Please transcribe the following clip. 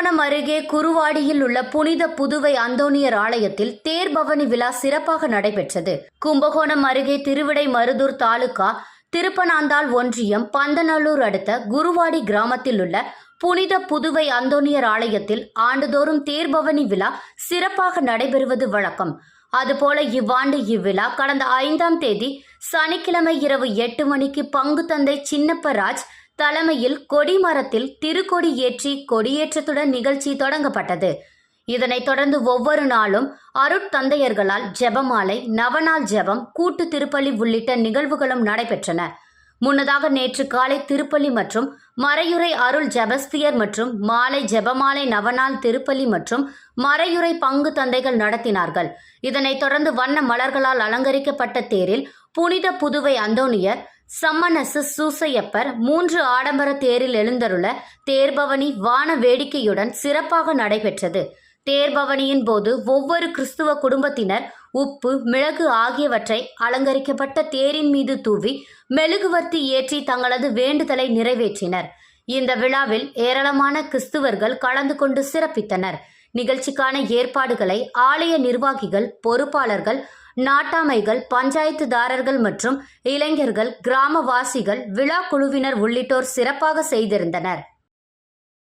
கும்பகோணம் அருகே குருவாடியில் உள்ள புனித புதுவை அந்தோனியர் ஆலயத்தில் தேர்பவனி விழா சிறப்பாக நடைபெற்றது. கும்பகோணம் அருகே திருவிடை மருதூர் தாலுகா திருப்பனாந்தாள் ஒன்றியம் பந்தநல்லூர் அடுத்த குருவாடி கிராமத்தில் உள்ள புனித புதுவை அந்தோனியர் ஆலயத்தில் ஆண்டுதோறும் தேர்பவனி விழா சிறப்பாக நடைபெறுவது வழக்கம். அதுபோல இவ்வாண்டு இவ்விழா கடந்த ஐந்தாம் தேதி சனிக்கிழமை இரவு எட்டு மணிக்கு பங்கு தந்தை சின்னப்பராஜ் தலைமையில் கொடிமரத்தில் திருக்கொடி ஏற்றி கொடியேற்றத்துடன் நிகழ்ச்சி தொடங்கப்பட்டது. இதனைத் தொடர்ந்து ஒவ்வொரு நாளும் அருட்தந்தையர்களால் ஜெபமாலை நவநாள் ஜெபம் கூட்டு திருப்பலி உள்ளிட்ட நிகழ்வுகளும் நடைபெற்றன. முன்னதாக நேற்று காலை திருப்பலி மற்றும் மறையுறை அருள் ஜெபஸ்தியர் மற்றும் மாலை ஜெபமாலை நவநாள் திருப்பலி மற்றும் மறையுறை பங்கு தந்தைகள் நடத்தினார்கள். இதனைத் தொடர்ந்து வண்ண மலர்களால் அலங்கரிக்கப்பட்ட தேரில் புனித புதுவை அந்தோனியர் சம்மனசு சூசையப்பர் மூன்று ஆடம்பர தேரில் எழுந்தருள தேர்பவனி வான வேடிக்கையுடன் சிறப்பாக நடைபெற்றது. தேர்பவனியின் போது ஒவ்வொரு கிறிஸ்துவ குடும்பத்தினர் உப்பு மிளகு ஆகியவற்றை அலங்கரிக்கப்பட்ட தேரின் மீது தூவி மெழுகுவர்த்தி ஏற்றி தங்களது வேண்டுதலை நிறைவேற்றினர். இந்த விழாவில் ஏராளமான கிறிஸ்துவர்கள் கலந்து கொண்டு சிறப்பித்தனர். நிகழ்ச்சிக்கான ஏற்பாடுகளை ஆலய நிர்வாகிகள் பொறுப்பாளர்கள் நாட்டாமைகள் பஞ்சாயத்துதாரர்கள் மற்றும் இளைஞர்கள் கிராமவாசிகள் விழா குழுவினர் உள்ளிட்டோர் சிறப்பாக செய்திருந்தனர்.